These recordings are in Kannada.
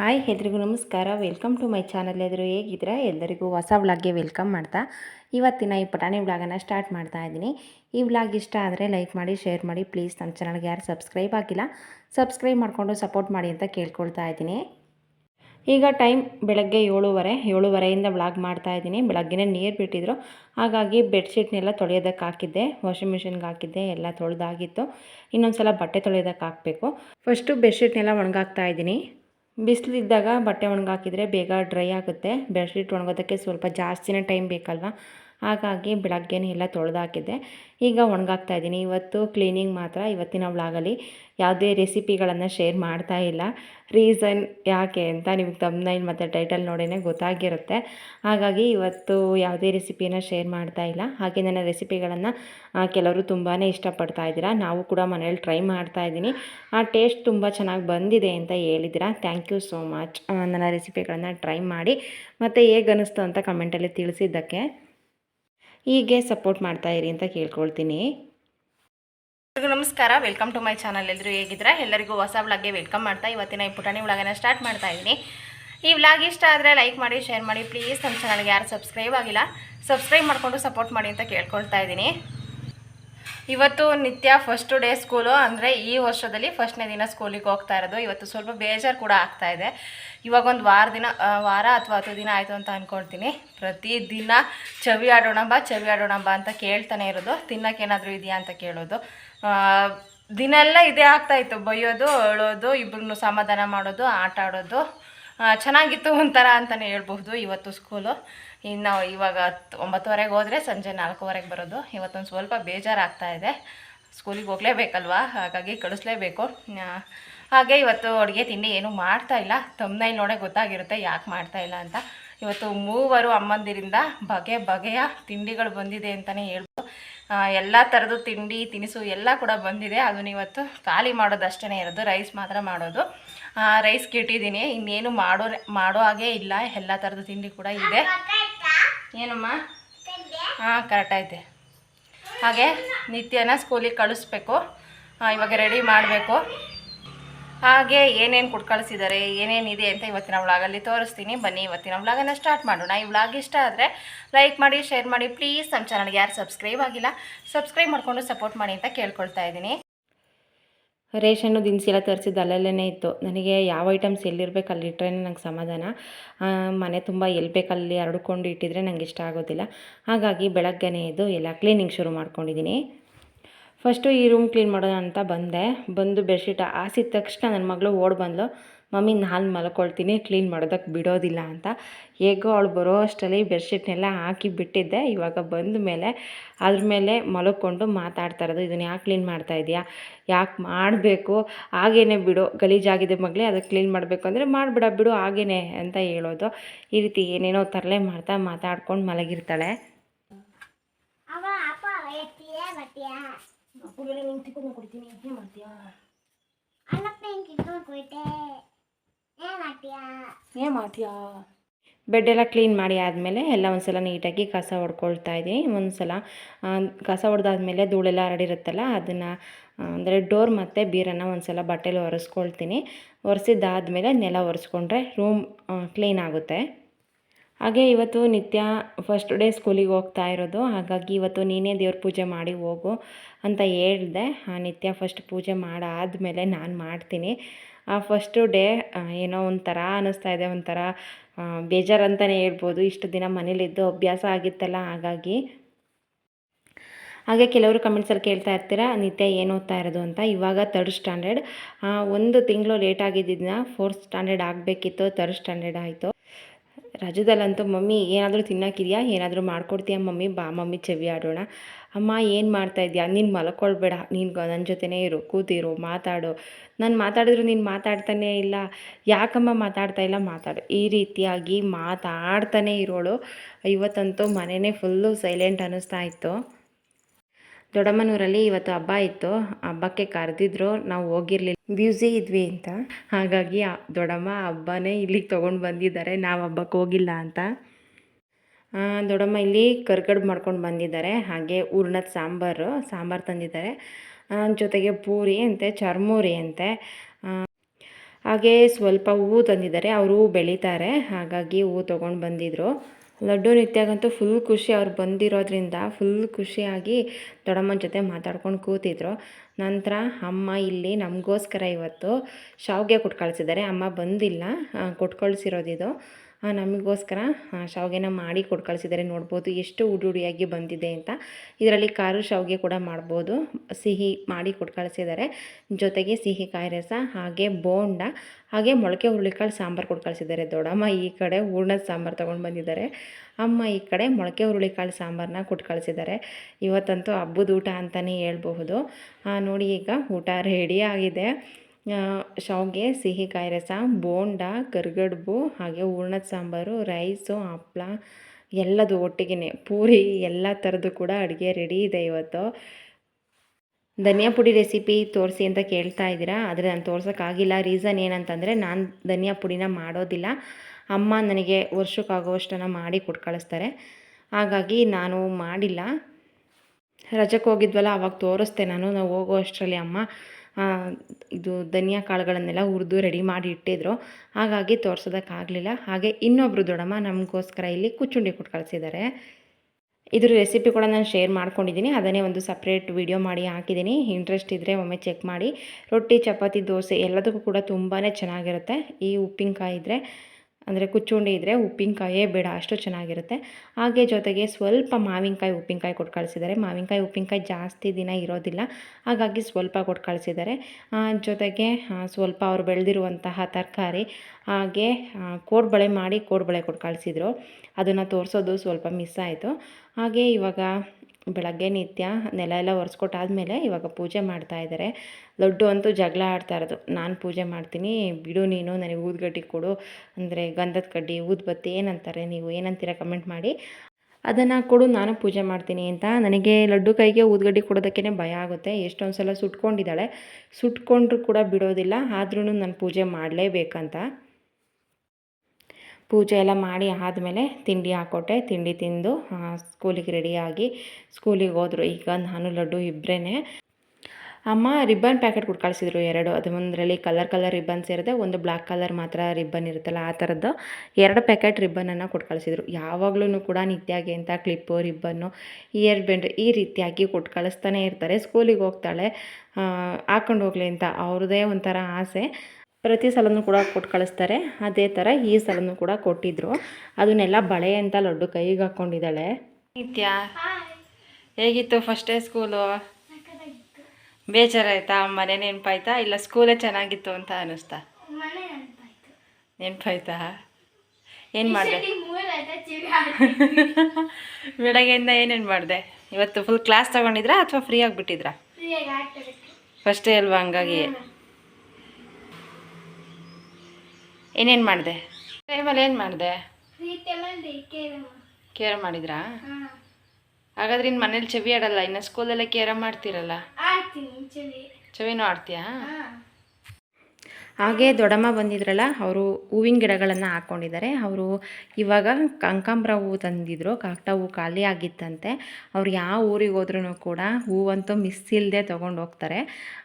ಹಾಯ್ ಎಲ್ರಿಗೂ ನಮಸ್ಕಾರ. ವೆಲ್ಕಮ್ ಟು ಮೈ ಚಾನಲ್ ಎದುರು ಹೇಗಿದ್ರೆ ಎಲ್ಲರಿಗೂ ಹೊಸ ವ್ಲಾಗ್ಗೆ ವೆಲ್ಕಮ್ ಮಾಡ್ತಾ. ಇವತ್ತಿನ ಈ ಪಟಾಣಿ ವ್ಲಾಗನ್ನು ಸ್ಟಾರ್ಟ್ ಮಾಡ್ತಾ ಇದ್ದೀನಿ. ಈ ವ್ಲಾಗ್ ಇಷ್ಟ ಆದರೆ ಲೈಕ್ ಮಾಡಿ ಶೇರ್ ಮಾಡಿ. ಪ್ಲೀಸ್ ನಮ್ಮ ಚಾನಲ್ಗೆ ಯಾರು ಸಬ್ಸ್ಕ್ರೈಬ್ ಆಗಿಲ್ಲ ಸಬ್ಸ್ಕ್ರೈಬ್ ಮಾಡಿಕೊಂಡು ಸಪೋರ್ಟ್ ಮಾಡಿ ಅಂತ ಕೇಳ್ಕೊಳ್ತಾ ಇದ್ದೀನಿ. ಈಗ ಟೈಮ್ ಬೆಳಗ್ಗೆ ಏಳುವರೆ, ಏಳುವರೆಯಿಂದ ವ್ಲಾಗ್ ಮಾಡ್ತಾ ಇದ್ದೀನಿ. ಬೆಳಗ್ಗೆನೇ ನೀರು ಬಿಟ್ಟಿದ್ರು. ಹಾಗಾಗಿ ಬೆಡ್ಶೀಟ್ನೆಲ್ಲ ತೊಳೆಯೋದಕ್ಕೆ ಹಾಕಿದ್ದೆ. ವಾಷಿಂಗ್ ಮಿಷಿನ್ಗೆ ಹಾಕಿದ್ದೆ. ಎಲ್ಲ ತೊಳೆದಾಗಿತ್ತು. ಇನ್ನೊಂದು ಸಲ ಬಟ್ಟೆ ತೊಳೆಯೋದಕ್ಕೆ ಹಾಕಬೇಕು. ಫಸ್ಟು ಬೆಡ್ಶೀಟ್ನೆಲ್ಲ ಒಣಗಾಕ್ತಾ ಇದ್ದೀನಿ. ಬಿಸಿಲಿದ್ದಾಗ ಬಟ್ಟೆ ಒಣಗಾಕಿದರೆ ಬೇಗ ಡ್ರೈ ಆಗುತ್ತೆ. ಬೆಡ್ಶೀಟ್ ಒಣಗೋದಕ್ಕೆ ಸ್ವಲ್ಪ ಜಾಸ್ತಿನೇ ಟೈಮ್ ಬೇಕಲ್ವ? ಹಾಗಾಗಿ ಬೆಳಗ್ಗೆನೇ ಎಲ್ಲ ತೊಳೆದಾಕಿದ್ದೆ. ಈಗ ಒಣಗಾಕ್ತಾ ಇದ್ದೀನಿ. ಇವತ್ತು ಕ್ಲೀನಿಂಗ್ ಮಾತ್ರ. ಇವತ್ತಿನ ವ್ಲಾಗಲ್ಲಿ ಯಾವುದೇ ರೆಸಿಪಿಗಳನ್ನು ಶೇರ್ ಮಾಡ್ತಾ ಇಲ್ಲ. ರೀಸನ್ ಯಾಕೆ ಅಂತ ನಿಮ್ಗೆ ತಮ್ನೈಲ್ ಮತ್ತು ಟೈಟಲ್ ನೋಡಿನೇ ಗೊತ್ತಾಗಿರುತ್ತೆ. ಹಾಗಾಗಿ ಇವತ್ತು ಯಾವುದೇ ರೆಸಿಪಿನ ಶೇರ್ ಮಾಡ್ತಾ ಇಲ್ಲ. ಹಾಗೆ ನನ್ನ ರೆಸಿಪಿಗಳನ್ನು ಕೆಲವರು ತುಂಬಾ ಇಷ್ಟಪಡ್ತಾ ಇದ್ದೀರಾ. ನಾವು ಕೂಡ ಮನೇಲಿ ಟ್ರೈ ಮಾಡ್ತಾ ಇದ್ದೀನಿ. ಆ ಟೇಸ್ಟ್ ತುಂಬ ಚೆನ್ನಾಗಿ ಬಂದಿದೆ ಅಂತ ಹೇಳಿದ್ದೀರಾ. ಥ್ಯಾಂಕ್ ಯು ಸೋ ಮಚ್ ನನ್ನ ರೆಸಿಪಿಗಳನ್ನು ಟ್ರೈ ಮಾಡಿ. ಮತ್ತು ಹೇಗೆ ಅನ್ನಿಸ್ತು ಅಂತ ಕಮೆಂಟಲ್ಲಿ ತಿಳಿಸಿದ್ದಕ್ಕೆ. ಹೀಗೆ ಸಪೋರ್ಟ್ ಮಾಡ್ತಾ ಇರಿ ಅಂತ ಕೇಳ್ಕೊಳ್ತೀನಿ. ನಮಸ್ಕಾರ. Welcome to my channel. ಎಲ್ಲರೂ ಹೇಗಿದ್ರೆ ಎಲ್ಲರಿಗೂ ಹೊಸ ವ್ಲಾಗ್ಗೆ ವೆಲ್ಕಮ್ ಮಾಡ್ತಾ ಇವತ್ತಿನ ಈ ಪುಟಾಣಿ ವ್ಲಾಗನ್ನು ಸ್ಟಾರ್ಟ್ ಮಾಡ್ತಾ ಇದ್ದೀನಿ. ಈ ವ್ಲಾಗ್ ಇಷ್ಟ ಆದರೆ ಲೈಕ್ ಮಾಡಿ ಶೇರ್ ಮಾಡಿ. ಪ್ಲೀಸ್ ನಮ್ಮ ಚಾನಲ್ಗೆ ಯಾರು ಸಬ್ಸ್ಕ್ರೈಬ್ ಆಗಿಲ್ಲ ಸಬ್ಸ್ಕ್ರೈಬ್ ಮಾಡಿಕೊಂಡು ಸಪೋರ್ಟ್ ಮಾಡಿ ಅಂತ ಕೇಳ್ಕೊಳ್ತಾ ಇದ್ದೀನಿ. ಇವತ್ತು ನಿತ್ಯ ಫಸ್ಟ್ ಡೇ ಸ್ಕೂಲು ಅಂದರೆ ಈ ವರ್ಷದಲ್ಲಿ ಫಸ್ಟ್ನೇ ದಿನ ಸ್ಕೂಲಿಗೆ ಹೋಗ್ತಾ ಇರೋದು. ಇವತ್ತು ಸ್ವಲ್ಪ ಬೇಜಾರು ಕೂಡ ಆಗ್ತಾ ಇದೆ. ಇವಾಗ ಒಂದು ವಾರ ದಿನ ವಾರ ಅಥವಾ ಹತ್ತು ದಿನ ಆಯಿತು ಅಂತ ಅಂದ್ಕೊಳ್ತೀನಿ ಪ್ರತಿ ದಿನ ಚವಿ ಆಡೋಣ ಬಾ ಚವಿ ಆಡೋಣ ಬಾ ಅಂತ ಕೇಳ್ತಾನೆ ಇರೋದು. ತಿನ್ನೋಕ್ಕೇನಾದರೂ ಇದೆಯಾ ಅಂತ ಕೇಳೋದು. ದಿನ ಎಲ್ಲ ಇದೇ ಆಗ್ತಾಯಿತ್ತು ಬೈಯೋದು, ಅಳೋದು ಇಬ್ಬರನ್ನು ಸಮಾಧಾನ ಮಾಡೋದು, ಆಟ ಆಡೋದು. ಚೆನ್ನಾಗಿತ್ತು ಒಂಥರ ಅಂತಲೇ ಹೇಳ್ಬಹುದು ಇವತ್ತು ಸ್ಕೂಲು ಇನ್ನು ಇವಾಗ ಒಂಬತ್ತುವರೆಗೆ ಹೋದರೆ ಸಂಜೆ ನಾಲ್ಕೂವರೆಗೆ ಬರೋದು. ಇವತ್ತೊಂದು ಸ್ವಲ್ಪ ಬೇಜಾರಾಗ್ತಾ ಇದೆ. ಸ್ಕೂಲಿಗೆ ಹೋಗಲೇಬೇಕಲ್ವಾ? ಹಾಗಾಗಿ ಕಳಿಸ್ಲೇಬೇಕು. ಹಾಗೆ ಇವತ್ತು ಅಡುಗೆ ತಿಂಡಿ ಏನೂ ಮಾಡ್ತಾ ಇಲ್ಲ. ತಮ್ಮನೈಲ್ ನೋಡೇ ಗೊತ್ತಾಗಿರುತ್ತೆ ಯಾಕೆ ಮಾಡ್ತಾ ಇಲ್ಲ ಅಂತ. ಇವತ್ತು ಮೂವರು ಅಮ್ಮಂದಿರಿಂದ ಬಗೆ ಬಗೆಯ ತಿಂಡಿಗಳು ಬಂದಿದೆ ಅಂತಲೇ ಹೇಳ್ಬೋದು. ಎಲ್ಲ ಥರದ್ದು ತಿಂಡಿ, ತಿನಿಸು ಎಲ್ಲ ಕೂಡ ಬಂದಿದೆ. ಅದನ್ನ ಇವತ್ತು ಖಾಲಿ ಮಾಡೋದು ಅಷ್ಟೇ ಇರೋದು ರೈಸ್ ಮಾತ್ರ ಮಾಡೋದು. ರೈಸ್ಗೆ ಇಟ್ಟಿದ್ದೀನಿ ಇನ್ನೇನು ಮಾಡೋ ಮಾಡೋ ಹಾಗೆ ಇಲ್ಲ. ಎಲ್ಲ ಥರದ ತಿಂಡಿ ಕೂಡ ಇದೆ. ಏನಮ್ಮ? ಹಾಂ ಕರೆಕ್ಟ್ ಐತೆ. ಹಾಗೆ ನಿತ್ಯನ ಸ್ಕೂಲಿಗೆ ಕಳಿಸ್ಬೇಕು. ಇವಾಗ ರೆಡಿ ಮಾಡಬೇಕು. ಹಾಗೆ ಏನೇನು ಕೊಟ್ಟು ಕಳಿಸಿದ್ದಾರೆ ಏನೇನಿದೆ ಅಂತ ಇವತ್ತಿನ ವ್ಲಾಗಲ್ಲಿ ತೋರಿಸ್ತೀನಿ. ಬನ್ನಿ, ಇವತ್ತಿನ ವ್ಲಾಗನ್ನು ಸ್ಟಾರ್ಟ್ ಮಾಡೋಣ. ಈ ವ್ಲಾಗ್ ಇಷ್ಟ ಆದರೆ ಲೈಕ್ ಮಾಡಿ ಶೇರ್ ಮಾಡಿ. ಪ್ಲೀಸ್ ನಮ್ಮ ಚಾನಲ್ಗೆ ಯಾರು ಸಬ್ಸ್ಕ್ರೈಬ್ ಆಗಿಲ್ಲ ಸಬ್ಸ್ಕ್ರೈಬ್ ಮಾಡಿಕೊಂಡು ಸಪೋರ್ಟ್ ಮಾಡಿ ಅಂತ ಕೇಳ್ಕೊಳ್ತಾ ಇದ್ದೀನಿ. ರೇಷನ್ನು ದಿನಸಿ ಎಲ್ಲ ತರಿಸಿದ್ದು ಅಲ್ಲಲ್ಲೇ ಇತ್ತು. ನನಗೆ ಯಾವ ಐಟಮ್ಸ್ ಎಲ್ಲಿರ್ಬೇಕು ಅಲ್ಲಿ ಇಟ್ಟರೆ ನಂಗೆ ಸಮಾಧಾನ. ಮನೆ ತುಂಬ ಎಲ್ಲಿ ಬೇಕಲ್ಲಿ ಹರಡ್ಕೊಂಡು ಇಟ್ಟಿದ್ರೆ ನಂಗೆ ಇಷ್ಟ ಆಗೋದಿಲ್ಲ. ಹಾಗಾಗಿ ಬೆಳಗ್ಗೆನೇ ಎದ್ದು ಎಲ್ಲ ಕ್ಲೀನಿಂಗ್ ಶುರು ಮಾಡ್ಕೊಂಡಿದ್ದೀನಿ. ಫಸ್ಟು ಈ ರೂಮ್ ಕ್ಲೀನ್ ಮಾಡೋಣ ಅಂತ ಬಂದೆ. ಬಂದು ಬೆಡ್ಶೀಟ್ ಹಾಸಿದ ತಕ್ಷಣ ನನ್ನ ಮಗಳು ಓಡ್ ಬಂದ್ಲು. ಮಮ್ಮಿ ನಾನು ಮಲ್ಕೊಳ್ತೀನಿ ಕ್ಲೀನ್ ಮಾಡೋದಕ್ಕೆ ಬಿಡೋದಿಲ್ಲ ಅಂತ. ಹೇಗೋ ಅವಳು ಬರೋ ಅಷ್ಟರಲ್ಲಿ ಬೆಡ್ಶೀಟ್ನೆಲ್ಲ ಹಾಕಿ ಬಿಟ್ಟಿದ್ದೆ. ಇವಾಗ ಬಂದ ಮೇಲೆ ಅದ್ರ ಮೇಲೆ ಮಲ್ಕೊಂಡು ಮಾತಾಡ್ತಾ ಇರೋದು. ಇದನ್ನು ಯಾಕೆ ಕ್ಲೀನ್ ಮಾಡ್ತಾ ಇದೆಯಾ? ಯಾಕೆ ಮಾಡಬೇಕು? ಹಾಗೇನೆ ಬಿಡು. ಗಲೀಜಾಗಿದೆ ಮಗಳೇ ಅದಕ್ಕೆ ಕ್ಲೀನ್ ಮಾಡಬೇಕು ಅಂದರೆ ಮಾಡಿಬಿಡ ಬಿಡು ಹಾಗೇನೆ ಅಂತ ಹೇಳೋದು. ಈ ರೀತಿ ಏನೇನೋ ತರಲೆ ಮಾಡ್ತಾ ಮಾತಾಡ್ಕೊಂಡು ಮಲಗಿರ್ತಾಳೆ. ಮಾಡ್ತೀಯಾ? ಏನು ಮಾಡ್ತೀಯಾ? ಬೆಡ್ಡೆಲ್ಲ ಕ್ಲೀನ್ ಮಾಡಿ ಆದಮೇಲೆ ಎಲ್ಲ ಒಂದ್ಸಲ ನೀಟಾಗಿ ಕಸ ಹೊಡ್ಕೊಳ್ತಾ ಇದ್ದೀನಿ. ಒಂದ್ಸಲ ಆ, ಕಸ ಹೊಡೆದಾದ್ಮೇಲೆ ಧೂಳೆಲ್ಲ ಹರಡಿರುತ್ತಲ್ಲ ಅದನ್ನು ಅಂದರೆ ಡೋರ್ ಮತ್ತು ಬೀರನ್ನು ಒಂದು ಸಲ ಬಟ್ಟೆಲಿ ಒರೆಸ್ಕೊಳ್ತೀನಿ. ಒರೆಸಿದ್ದಾದಮೇಲೆ ನೆಲ ಒರೆಸ್ಕೊಂಡ್ರೆ ರೂಮ್ ಕ್ಲೀನ್ ಆಗುತ್ತೆ. ಹಾಗೆ ಇವತ್ತು ನಿತ್ಯ ಫಸ್ಟ್ ಡೇ ಸ್ಕೂಲಿಗೆ ಹೋಗ್ತಾ ಇರೋದು. ಹಾಗಾಗಿ ಇವತ್ತು ನೀನೇ ದೇವ್ರ ಪೂಜೆ ಮಾಡಿ ಹೋಗು ಅಂತ ಹೇಳಿದೆ. ನಿತ್ಯ ಫಸ್ಟ್ ಪೂಜೆ ಮಾಡಾದಮೇಲೆ ನಾನು ಮಾಡ್ತೀನಿ. ಆ ಫಸ್ಟು ಡೇ ಏನೋ ಒಂಥರ ಅನ್ನಿಸ್ತಾ ಇದೆ, ಒಂಥರ ಬೇಜಾರು ಬೇಜಾರಂತಲೇ ಹೇಳ್ಬೋದು. ಇಷ್ಟು ದಿನ ಮನೇಲಿದ್ದು ಅಭ್ಯಾಸ ಆಗಿತ್ತಲ್ಲ, ಹಾಗಾಗಿ. ಹಾಗೆ ಕೆಲವರು ಕಮೆಂಟ್ಸಲ್ಲಿ ಕೇಳ್ತಾ ಇರ್ತೀರಾ, ನಿತ್ಯ ಏನು ಓದ್ತಾ ಇರೋದು ಅಂತ. ಇವಾಗ ತರ್ಡ್ ಸ್ಟ್ಯಾಂಡರ್ಡ್ ಒಂದು ತಿಂಗಳು ಲೇಟ್ ಆಗಿದ್ದಿದ್ದನ್ನ ಫೋರ್ತ್ ಸ್ಟ್ಯಾಂಡರ್ಡ್ ಆಗಬೇಕಿತ್ತು ತರ್ಡ್ ಸ್ಟ್ಯಾಂಡರ್ಡ್ ಆಯಿತು. ರಜದಲ್ಲಂತೂ ಮಮ್ಮಿ, ಏನಾದರೂ ತಿನ್ನೋಕ್ಕಿದೆಯಾ? ಏನಾದರೂ ಮಾಡ್ಕೊಡ್ತೀಯಾ ಮಮ್ಮಿ? ಬಾ, ಮಮ್ಮಿ ಚೆವಿ ಆಡೋಣ. ಅಮ್ಮ, ಏನು ಮಾಡ್ತಾ ಇದೆಯಾ? ನೀನು ಮಲ್ಕೊಳ್ಬೇಡ. ನೀನು ನನ್ನ ಜೊತೆನೇ ಇರು, ಕೂತಿರು, ಮಾತಾಡು. ನಾನು ಮಾತಾಡಿದ್ರು ನೀನು ಮಾತಾಡ್ತಾನೇ ಇಲ್ಲ. ಯಾಕಮ್ಮ ಮಾತಾಡ್ತಾ ಇಲ್ಲ? ಮಾತಾಡು. ಈ ರೀತಿಯಾಗಿ ಮಾತಾಡ್ತಾನೆ ಇರೋಳು. ಇವತ್ತಂತೂ ಮನೆಯೇ ಫುಲ್ಲು ಸೈಲೆಂಟ್ ಅನ್ನಿಸ್ತಾ ಇತ್ತು. ದೊಡ್ಡಮ್ಮನೂರಲ್ಲಿ ಇವತ್ತು ಹಬ್ಬ ಇತ್ತು. ಹಬ್ಬಕ್ಕೆ ಕರೆದಿದ್ರು. ನಾವು ಹೋಗಿರಲಿಲ್ಲ. ಬ್ಯೂಸಿ ಇದ್ವಿ ಅಂತ. ಹಾಗಾಗಿ ದೊಡ್ಡಮ್ಮ ಹಬ್ಬನೇ ಇಲ್ಲಿಗೆ ತೊಗೊಂಡು ಬಂದಿದ್ದಾರೆ. ನಾವು ಹಬ್ಬಕ್ಕೆ ಹೋಗಿಲ್ಲ ಅಂತ. ದೊಡ್ಡಮ್ಮ ಇಲ್ಲಿ ಕರ್ಕಡ್ ಮಾಡ್ಕೊಂಡು ಬಂದಿದ್ದಾರೆ. ಹಾಗೆ ಹೂರ್ಣದ ಸಾಂಬಾರು ಸಾಂಬಾರು ತಂದಿದ್ದಾರೆ. ಜೊತೆಗೆ ಪೂರಿ ಅಂತೆ ಚರ್ಮೂರಿ ಅಂತೆ. ಹಾಗೆ ಸ್ವಲ್ಪ ಹೂವು ತಂದಿದ್ದಾರೆ. ಅವರು ಹೂವು ಬೆಳೀತಾರೆ. ಹಾಗಾಗಿ ಹೂವು ತೊಗೊಂಡು ಬಂದಿದ್ರು. ಲಡ್ಡು ನಿತ್ಯಾಗಂತೂ ಫುಲ್ ಖುಷಿ ಅವ್ರು ಬಂದಿರೋದ್ರಿಂದ ಫುಲ್ ಖುಷಿಯಾಗಿ ದೊಡ್ಡಮ್ಮನ ಜೊತೆ ಮಾತಾಡ್ಕೊಂಡು ಕೂತಿದ್ರು. ನಂತರ ಅಮ್ಮ ಇಲ್ಲಿ ನಮಗೋಸ್ಕರ ಇವತ್ತು ಶಾವಿಗೆ ಕೊಟ್ಟು ಕಳಿಸಿದ್ದಾರೆ. ಅಮ್ಮ ಬಂದಿಲ್ಲ. ಕಳಿಸಿರೋದಿದು ಆ, ನಮಗೋಸ್ಕರ ಶಾವಿಗೆನ ಮಾಡಿ ಕೊಟ್ಟು ಕಳಿಸಿದ್ದಾರೆ ನೋಡ್ಬೋದು. ಎಷ್ಟು ಉಡುಡಿಯಾಗಿ ಬಂದಿದೆ ಅಂತ. ಇದರಲ್ಲಿ ಕಾರು ಶಾವಿಗೆ ಕೂಡ ಮಾಡ್ಬೋದು. ಸಿಹಿ ಮಾಡಿ ಕೊಟ್ಟು ಕಳಿಸಿದ್ದಾರೆ ಜೊತೆಗೆ ಸಿಹಿ ಕಾಯಿ ರಸ, ಹಾಗೆ ಬೋಂಡ, ಹಾಗೆ ಮೊಳಕೆ ಹುರುಳಿಕಾಳು ಸಾಂಬಾರು ಕೊಟ್ಟು ಕಳಿಸಿದ್ದಾರೆ ದೊಡ್ಡಮ್ಮ. ಈ ಕಡೆ ಹೂರ್ಣದ ಸಾಂಬಾರು ತೊಗೊಂಡು ಬಂದಿದ್ದಾರೆ ಅಮ್ಮ ಈ ಕಡೆ ಮೊಳಕೆ ಹುರುಳಿಕಾಳು ಸಾಂಬಾರನ್ನ ಕೊಟ್ಟು ಕಳಿಸಿದ್ದಾರೆ ಇವತ್ತಂತೂ ಹಬ್ಬದ ಊಟ ಅಂತಲೇ ಹೇಳ್ಬಹುದು. ನೋಡಿ ಈಗ ಊಟ ರೆಡಿ ಆಗಿದೆ. ಶಾವಿಗೆ ಸಿಹಿ ಕಾಯಿ ರಸ, ಬೋಂಡ, ಕರಿಗಡುಬು, ಹಾಗೆ ಹೂರ್ಣದ ಸಾಂಬಾರು, ರೈಸು, ಹಪ್ಳ, ಎಲ್ಲದು ಒಟ್ಟಿಗೆ ಪೂರಿ, ಎಲ್ಲ ಥರದ್ದು ಕೂಡ ಅಡುಗೆ ರೆಡಿ ಇದೆ ಇವತ್ತು. ಧನಿಯಾ ಪುಡಿ ರೆಸಿಪಿ ತೋರಿಸಿ ಅಂತ ಕೇಳ್ತಾ ಇದ್ದೀರಾ? ಆದರೆ ನಾನು ತೋರ್ಸೋಕ್ಕಾಗಿಲ್ಲ ರೀಸನ್ ಏನಂತಂದರೆ ನಾನು ಧನಿಯಾ ಪುಡಿನ ಮಾಡೋದಿಲ್ಲ. ಅಮ್ಮ ನನಗೆ ವರ್ಷಕ್ಕಾಗುವಷ್ಟನ್ನು ಮಾಡಿ ಕೊಟ್ಟು ಕಳಿಸ್ತಾರೆ. ಹಾಗಾಗಿ ನಾನು ಮಾಡಿಲ್ಲ. ರಜಕ್ಕೆ ಹೋಗಿದ್ವಲ್ಲ, ಅವಾಗ ತೋರಿಸ್ತೆ ನಾನು. ನಾವು ಹೋಗೋ ಅಷ್ಟರಲ್ಲಿ ಅಮ್ಮ ಇದು ಧನಿಯಾ ಕಾಳುಗಳನ್ನೆಲ್ಲ ಹುರಿದು ರೆಡಿ ಮಾಡಿ ಇಟ್ಟಿದ್ರು. ಹಾಗಾಗಿ ತೋರ್ಸೋದಕ್ಕಾಗಲಿಲ್ಲ. ಹಾಗೆ ಇನ್ನೊಬ್ಬರು ದೊಡ್ಡಮ್ಮ ನಮಗೋಸ್ಕರ ಇಲ್ಲಿ ಕುಚ್ಚುಂಡಿ ಕೊಟ್ಟು ಕಳಿಸಿದ್ದಾರೆ. ಇದ್ರ ರೆಸಿಪಿ ಕೂಡ ನಾನು ಶೇರ್ ಮಾಡ್ಕೊಂಡಿದ್ದೀನಿ ಅದನ್ನೇ ಒಂದು ಸಪ್ರೇಟ್ ವಿಡಿಯೋ ಮಾಡಿ ಹಾಕಿದ್ದೀನಿ ಇಂಟ್ರೆಸ್ಟ್ ಇದ್ದರೆ ಒಮ್ಮೆ ಚೆಕ್ ಮಾಡಿ. ರೊಟ್ಟಿ, ಚಪಾತಿ, ದೋಸೆ ಎಲ್ಲದಕ್ಕೂ ಕೂಡ ತುಂಬಾ ಚೆನ್ನಾಗಿರುತ್ತೆ. ಈ ಉಪ್ಪಿನಕಾಯಿ ಇದ್ದರೆ ಅಂದರೆ ಕುಚ್ಚುಂಡಿ ಇದ್ದರೆ ಉಪ್ಪಿನಕಾಯೇ ಬೇಡ, ಅಷ್ಟು ಚೆನ್ನಾಗಿರುತ್ತೆ. ಹಾಗೆ ಜೊತೆಗೆ ಸ್ವಲ್ಪ ಮಾವಿನಕಾಯಿ, ಉಪ್ಪಿನಕಾಯಿ ಕೊಟ್ಟು ಕಳಿಸಿದ್ದಾರೆ. ಮಾವಿನಕಾಯಿ, ಉಪ್ಪಿನಕಾಯಿ ಜಾಸ್ತಿ ದಿನ ಇರೋದಿಲ್ಲ. ಹಾಗಾಗಿ ಸ್ವಲ್ಪ ಕೊಟ್ಟು ಕಳಿಸಿದ್ದಾರೆ. ಜೊತೆಗೆ ಸ್ವಲ್ಪ ಅವ್ರು ಬೆಳೆದಿರುವಂತಹ ತರಕಾರಿ, ಹಾಗೆ ಕೋಡ್ಬಳೆ ಮಾಡಿ ಕೋಡ್ಬಳೆ ಕೊಟ್ಟು ಕಳಿಸಿದ್ರು. ಅದನ್ನು ತೋರಿಸೋದು ಸ್ವಲ್ಪ ಮಿಸ್ ಆಯಿತು. ಹಾಗೆ ಇವಾಗ ಬೆಳಗ್ಗೆ ನಿತ್ಯ ನೆಲ ಎಲ್ಲ ಒರೆಸ್ಕೊಟ್ಟಾದ್ಮೇಲೆ ಇವಾಗ ಪೂಜೆ ಮಾಡ್ತಾ ಇದ್ದಾರೆ ಲಡ್ಡು ಅಂತೂ ಜಗಳ ಆಡ್ತಾ ಇರೋದು. ನಾನು ಪೂಜೆ ಮಾಡ್ತೀನಿ, ಬಿಡು ನೀನು, ನನಗೆ ಊದ್ಗಡ್ಡಿ ಕೊಡು. ಅಂದರೆ ಗಂಧದ ಕಡ್ಡಿ ಊದ್ಬತ್ತಿ ಏನಂತಾರೆ ನೀವು, ಏನಂತೀರ ಕಮೆಂಟ್ ಮಾಡಿ. ಅದನ್ನು ಕೊಡು, ನಾನು ಪೂಜೆ ಮಾಡ್ತೀನಿ ಅಂತ. ನನಗೆ ಲಡ್ಡು ಕೈಗೆ ಊದ್ಗಡ್ಡಿ ಕೊಡೋದಕ್ಕೇ ಭಯ ಆಗುತ್ತೆ. ಎಷ್ಟೊಂದು ಸಲ ಸುಟ್ಕೊಂಡಿದ್ದಾಳೆ. ಸುಟ್ಕೊಂಡ್ರೂ ಕೂಡ ಬಿಡೋದಿಲ್ಲ. ಆದ್ರೂ ನಾನು ಪೂಜೆ ಮಾಡಲೇಬೇಕಂತ. ಪೂಜೆ ಎಲ್ಲ ಮಾಡಿ ಆದಮೇಲೆ ತಿಂಡಿ ಹಾಕ್ಕೊಟ್ಟೆ ತಿಂಡಿ ತಿಂದು ಸ್ಕೂಲಿಗೆ ರೆಡಿಯಾಗಿ ಸ್ಕೂಲಿಗೆ ಹೋದರು. ಈಗ ನಾನು, ಲಡ್ಡು ಇಬ್ಬರೇ ಅಮ್ಮ ರಿಬ್ಬನ್ ಪ್ಯಾಕೆಟ್ ಕೊಟ್ಟು ಕಳಿಸಿದ್ರು ಎರಡು. ಅದು ಒಂದರಲ್ಲಿ ಕಲರ್ ಕಲರ್ ರಿಬ್ಬನ್ಸ್ ಇರುತ್ತೆ ಒಂದು ಬ್ಲ್ಯಾಕ್ ಕಲರ್ ಮಾತ್ರ ರಿಬ್ಬನ್ ಇರುತ್ತಲ್ಲ, ಆ ಥರದ್ದು ಎರಡು ಪ್ಯಾಕೆಟ್ ರಿಬ್ಬನನ್ನು ಕೊಟ್ಟು ಕಳಿಸಿದ್ರು. ಯಾವಾಗಲೂ ಕೂಡ ನಿತ್ಯಾಗಿ ಅಂತ ಕ್ಲಿಪ್ಪು ರಿಬ್ಬನ್ನು ಇಯರ್ ಬೆಂಡ್ ಈ ರೀತಿಯಾಗಿ ಕೊಟ್ಟು ಕಳಿಸ್ತಾನೆ ಇರ್ತಾರೆ. ಸ್ಕೂಲಿಗೆ ಹೋಗ್ತಾಳೆ ಹಾಕ್ಕೊಂಡು ಹೋಗಲಿ ಅಂತ. ಅವ್ರದ್ದೇ ಒಂಥರ ಆಸೆ. ಪ್ರತಿ ಸಲನೂ ಕೂಡ ಕೊಟ್ಟು ಕಳಿಸ್ತಾರೆ. ಅದೇ ಥರ ಈ ಸಲನೂ ಕೂಡ ಕೊಟ್ಟಿದ್ರು. ಅದನ್ನೆಲ್ಲ ಬಳೆ ಅಂತ ಲಡ್ಡು ಕೈಗೆ ಹಾಕ್ಕೊಂಡಿದ್ದಾಳೆ. ನಿತ್ಯ ಹೇಗಿತ್ತು ಫಸ್ಟ್ ಡೇ ಸ್ಕೂಲು ಬೇಜಾರಾಯ್ತಾ? ಮನೆ ನೆನಪಾಯ್ತಾ? ಇಲ್ಲ ಸ್ಕೂಲೇ ಚೆನ್ನಾಗಿತ್ತು ಅಂತ ಅನ್ನಿಸ್ತಾ? ಮನೆ ನೆನಪಾಯ್ತು. ಏನು ಮಾಡಿದೆ? ಬೆಳಗ್ಗೆಯಿಂದ ಏನೇನು ಮಾಡಿದೆ? ಇವತ್ತು ಫುಲ್ ಕ್ಲಾಸ್ ತಗೊಂಡಿದ್ರಾ ಅಥವಾ ಫ್ರೀ ಆಗಿಬಿಟ್ಟಿದ್ರಾ? ಫಸ್ಟೇ ಆಟಕ್ಕೆ ಫಸ್ಟ್ ಡೇ ಅಲ್ವಾ ಹಂಗಾಗಿ? ಏನೇನು ಮಾಡಿದೆ? ಟೈಮಲ್ಲಿ ಏನು ಮಾಡಿದೆ? ಕೇರ ಮಾಡಿದ್ರಾ? ಹಾಗಾದ್ರೆ ಇನ್ನು ಮನೇಲಿ ಚವಿ ಆಡಲ್ಲ ಇನ್ನು ಸ್ಕೂಲಲ್ಲೇ ಕೇರ ಮಾಡ್ತೀರಲ್ಲ? ಚವಿನೂ ಆಡ್ತೀಯಾ? ಹಾಗೆ ದೊಡ್ಡಮ್ಮ ಬಂದಿದ್ರಲ್ಲ ಅವರು ಹೂವಿನ ಗಿಡಗಳನ್ನು ಹಾಕ್ಕೊಂಡಿದ್ದಾರೆ ಅವರು ಇವಾಗ ಕಂಕಾಂಬ್ರ ಹೂವು ತಂದಿದ್ರು. ಕಾಕ್ಟ ಹೂವು ಖಾಲಿ ಆಗಿತ್ತಂತೆ. ಅವ್ರು ಯಾವ ಊರಿಗೆ ಹೋದ್ರೂ ಕೂಡ ಹೂವಂತೂ ಮಿಸ್ ಇಲ್ಲದೆ ತೊಗೊಂಡು ಹೋಗ್ತಾರೆ.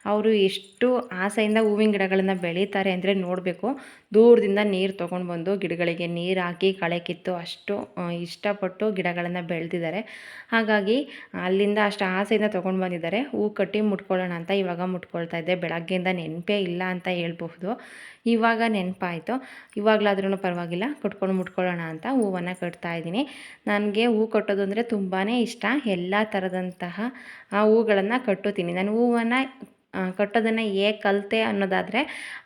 ಅವರು ಎಷ್ಟು ಆಸೆಯಿಂದ ಹೂವಿನ ಗಿಡಗಳನ್ನು ಬೆಳೀತಾರೆ ಅಂದರೆ ನೋಡಬೇಕು. ದೂರದಿಂದ ನೀರು ತೊಗೊಂಡು ಬಂದು ಗಿಡಗಳಿಗೆ ನೀರು ಹಾಕಿ ಕಳೆ ಕಿತ್ತು ಅಷ್ಟು ಇಷ್ಟಪಟ್ಟು ಗಿಡಗಳನ್ನು ಬೆಳೆದಿದ್ದಾರೆ. ಹಾಗಾಗಿ ಅಲ್ಲಿಂದ ಅಷ್ಟು ಆಸೆಯಿಂದ ತೊಗೊಂಡು ಬಂದಿದ್ದಾರೆ. ಹೂ ಕಟ್ಟಿ ಮುಟ್ಕೊಳ್ಳೋಣ ಅಂತ ಇವಾಗ ಮುಟ್ಕೊಳ್ತಾ ಇದ್ದೆ ಬೆಳಗ್ಗೆಯಿಂದ ನೆನಪೇ ಇಲ್ಲ ಅಂತ ಹೇಳ್ಬಹುದು. ಇವಾಗ ನೆನಪಾಯಿತು. ಇವಾಗಲಾದ್ರೂ ಪರವಾಗಿಲ್ಲ. ಕಟ್ಕೊಂಡು ಮುಟ್ಕೊಳ್ಳೋಣ ಅಂತ ಹೂವನ್ನು ಕಟ್ತಾ ಇದ್ದೀನಿ. ನನಗೆ ಹೂ ಕಟ್ಟೋದು ಅಂದರೆ ತುಂಬಾ ಇಷ್ಟ. ಎಲ್ಲ ಥರದಂತಹ ಆ, ಹೂಗಳನ್ನು ಕಟ್ಟುತ್ತೀನಿ. ನಾನು ಹೂವನ್ನು ಕಟ್ಟೋದನ್ನು ಹೇಗೆ ಕಲಿತೆ ಅನ್ನೋದಾದರೆ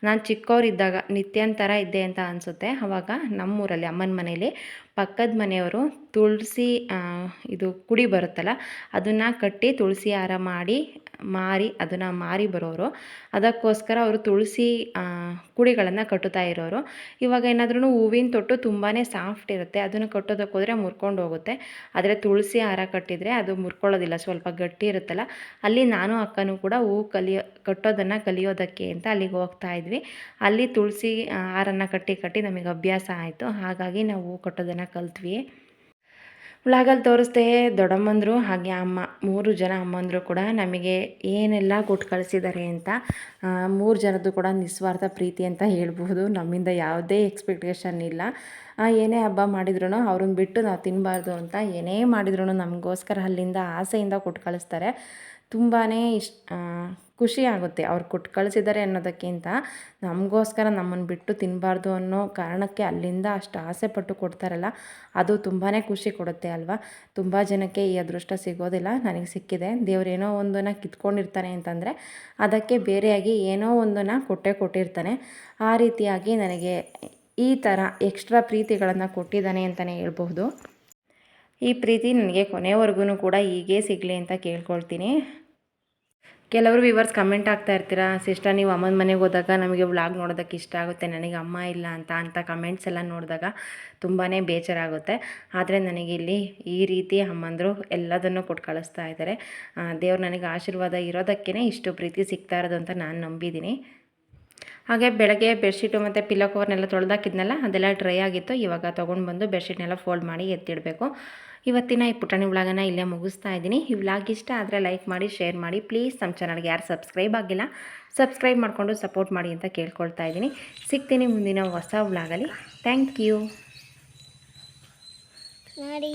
ನಾನು ಚಿಕ್ಕವರಿದ್ದಾಗ ನಿತ್ಯನ ಥರ ಇದ್ದೆ ಅಂತ ಅನಿಸುತ್ತೆ. ಆವಾಗ ನಮ್ಮೂರಲ್ಲಿ ಅಮ್ಮನ ಮನೇಲಿ ಪಕ್ಕದ ಮನೆಯವರು ತುಳಸಿ ಇದು ಕುಡಿ ಬರುತ್ತಲ್ಲ, ಅದನ್ನು ಕಟ್ಟಿ ತುಳಸಿ ಹಾರ ಮಾಡಿ ಮಾರಿ, ಅದನ್ನು ಮಾರಿ ಬರೋರು. ಅದಕ್ಕೋಸ್ಕರ ಅವರು ತುಳಸಿ ಕುಡಿಗಳನ್ನು ಕಟ್ಟುತ್ತಾ ಇರೋರು. ಇವಾಗ ಏನಾದ್ರೂ ಹೂವಿನ ತೊಟ್ಟು ತುಂಬಾ ಸಾಫ್ಟ್ ಇರುತ್ತೆ. ಅದನ್ನು ಕಟ್ಟೋದಕ್ಕೆ ಹೋದರೆ ಮುರ್ಕೊಂಡು ಹೋಗುತ್ತೆ. ಆದರೆ ತುಳಸಿ ಹಾರ ಕಟ್ಟಿದರೆ ಅದು ಮುರ್ಕೊಳ್ಳೋದಿಲ್ಲ. ಸ್ವಲ್ಪ ಗಟ್ಟಿ ಇರುತ್ತಲ್ಲ. ಅಲ್ಲಿ ನಾನು ಅಕ್ಕನೂ ಕೂಡ ಹೂವು ಕಲಿಯೋ, ಕಟ್ಟೋದನ್ನು ಕಲಿಯೋದಕ್ಕೆ ಅಂತ ಅಲ್ಲಿಗೆ ಹೋಗ್ತಾ ಇದ್ವಿ. ಅಲ್ಲಿ ತುಳಸಿ ಹಾರನ್ನು ಕಟ್ಟಿ ಕಟ್ಟಿ ನಮಗೆ ಅಭ್ಯಾಸ ಆಯಿತು. ಹಾಗಾಗಿ ನಾವು ಹೂ ಕಟ್ಟೋದನ್ನು ಕಲ್ತ್ವಿ. ವ್ಲಾಗಲ್ಲಿ ತೋರಿಸ್ದೆ ದೊಡ್ಡಮ್ಮಂದರು, ಹಾಗೆ ಅಮ್ಮ, ಮೂರು ಜನ ಅಮ್ಮಂದರು ಕೂಡ ನಮಗೆ ಏನೆಲ್ಲ ಕೊಟ್ಟು ಕಳಿಸಿದ್ದಾರೆ ಅಂತ ಮೂರು ಜನದ್ದು ಕೂಡ ನಿಸ್ವಾರ್ಥ ಪ್ರೀತಿ ಅಂತ ಹೇಳ್ಬೋದು ನಮ್ಮಿಂದ ಯಾವುದೇ ಎಕ್ಸ್ಪೆಕ್ಟೇಷನ್ ಇಲ್ಲ. ಏನೇ ಹಬ್ಬ ಮಾಡಿದ್ರು ಅವ್ರನ್ನ ಬಿಟ್ಟು ನಾವು ತಿನ್ನಬಾರ್ದು ಅಂತ ಏನೇ ಮಾಡಿದ್ರು ನಮಗೋಸ್ಕರ ಅಲ್ಲಿಂದ ಆಸೆಯಿಂದ ಕೊಟ್ಟು ಕಳಿಸ್ತಾರೆ. ತುಂಬಾ ಇಷ್ಟ ಖುಷಿ ಆಗುತ್ತೆ. ಅವ್ರು ಕೊಟ್ಟು ಕಳಿಸಿದ್ದಾರೆ ಅನ್ನೋದಕ್ಕಿಂತ ನಮಗೋಸ್ಕರ ನಮ್ಮನ್ನು ಬಿಟ್ಟು ತಿನ್ನಬಾರ್ದು ಅನ್ನೋ ಕಾರಣಕ್ಕೆ ಅಲ್ಲಿಂದ ಅಷ್ಟು ಆಸೆ ಪಟ್ಟು ಕೊಡ್ತಾರಲ್ಲ, ಅದು ತುಂಬಾ ಖುಷಿ ಕೊಡುತ್ತೆ ಅಲ್ವಾ? ತುಂಬ ಜನಕ್ಕೆ ಈ ಅದೃಷ್ಟ ಸಿಗೋದಿಲ್ಲ. ನನಗೆ ಸಿಕ್ಕಿದೆ. ದೇವ್ರು ಏನೋ ಒಂದನ್ನು ಕಿತ್ಕೊಂಡಿರ್ತಾನೆ ಅಂತಂದರೆ ಅದಕ್ಕೆ ಬೇರೆಯಾಗಿ ಏನೋ ಒಂದನ್ನು ಕೊಟ್ಟೆ ಕೊಟ್ಟಿರ್ತಾನೆ. ಆ ರೀತಿಯಾಗಿ ನನಗೆ ಈ ಥರ ಎಕ್ಸ್ಟ್ರಾ ಪ್ರೀತಿಗಳನ್ನು ಕೊಟ್ಟಿದ್ದಾನೆ ಅಂತಲೇ ಹೇಳ್ಬಹುದು. ಈ ಪ್ರೀತಿ ನನಗೆ ಕೊನೆವರೆಗೂ ಕೂಡ ಹೀಗೇ ಸಿಗಲಿ ಅಂತ ಕೇಳ್ಕೊಳ್ತೀನಿ. ಕೆಲವರು ವಿವರ್ಸ್ ಕಮೆಂಟ್ ಆಗ್ತಾ ಇರ್ತೀರಾ, ಸಿಸ್ಟರ್, ನೀವು ಅಮ್ಮನ ಮನೆಗೆ ಹೋದಾಗ ನಮಗೆ ವ್ಲಾಗ್ ನೋಡೋದಕ್ಕೆ ಇಷ್ಟ ಆಗುತ್ತೆ, ನನಗೆ ಅಮ್ಮ ಇಲ್ಲ ಅಂತ ಅಂತ ಕಮೆಂಟ್ಸ್ ಎಲ್ಲ ನೋಡಿದಾಗ ತುಂಬಾ ಬೇಜಾರಾಗುತ್ತೆ. ಆದರೆ ನನಗೆ ಇಲ್ಲಿ ಈ ರೀತಿ ಅಮ್ಮಂದರು ಎಲ್ಲದನ್ನು ಕೊಟ್ಟು ಕಳಿಸ್ತಾ ಇದ್ದಾರೆ. ದೇವ್ರು ನನಗೆ ಆಶೀರ್ವಾದ ಇರೋದಕ್ಕೇ ಇಷ್ಟು ಪ್ರೀತಿ ಸಿಗ್ತಾ ಇರೋದು ಅಂತ ನಾನು ನಂಬಿದ್ದೀನಿ. ಹಾಗೆ ಬೆಳಗ್ಗೆ ಬೆಡ್ಶೀಟು ಮತ್ತು ಪಿಲ್ಲೋ ಕವರ್ನೆಲ್ಲ ತೊಳೆದಾಕಿದ್ನಲ್ಲ, ಅದೆಲ್ಲ ಡ್ರೈ ಆಗಿತ್ತು. ಇವಾಗ ತೊಗೊಂಡು ಬಂದು ಬೆಡ್ಶೀಟ್ನೆಲ್ಲ ಫೋಲ್ಡ್ ಮಾಡಿ ಎತ್ತಿಡಬೇಕು. ಇವತ್ತಿನ ಈ ಪುಟಾಣಿ ವ್ಲಾಗನ್ನು ಇಲ್ಲೇ ಮುಗಿಸ್ತಾ ಇದ್ದೀನಿ. ಈ ವ್ಲಾಗ್ ಇಷ್ಟ ಆದರೆ ಲೈಕ್ ಮಾಡಿ ಶೇರ್ ಮಾಡಿ. ಪ್ಲೀಸ್ ನಮ್ಮ ಚಾನಲ್ಗೆ ಯಾರು ಸಬ್ಸ್ಕ್ರೈಬ್ ಆಗಿಲ್ಲ ಸಬ್ಸ್ಕ್ರೈಬ್ ಮಾಡಿಕೊಂಡು ಸಪೋರ್ಟ್ ಮಾಡಿ ಅಂತ ಕೇಳ್ಕೊಳ್ತಾ ಇದ್ದೀನಿ. ಸಿಗ್ತೀನಿ ಮುಂದಿನ ಹೊಸ ವ್ಲಾಗಲ್ಲಿ. ಥ್ಯಾಂಕ್ ಯು ನೋಡಿ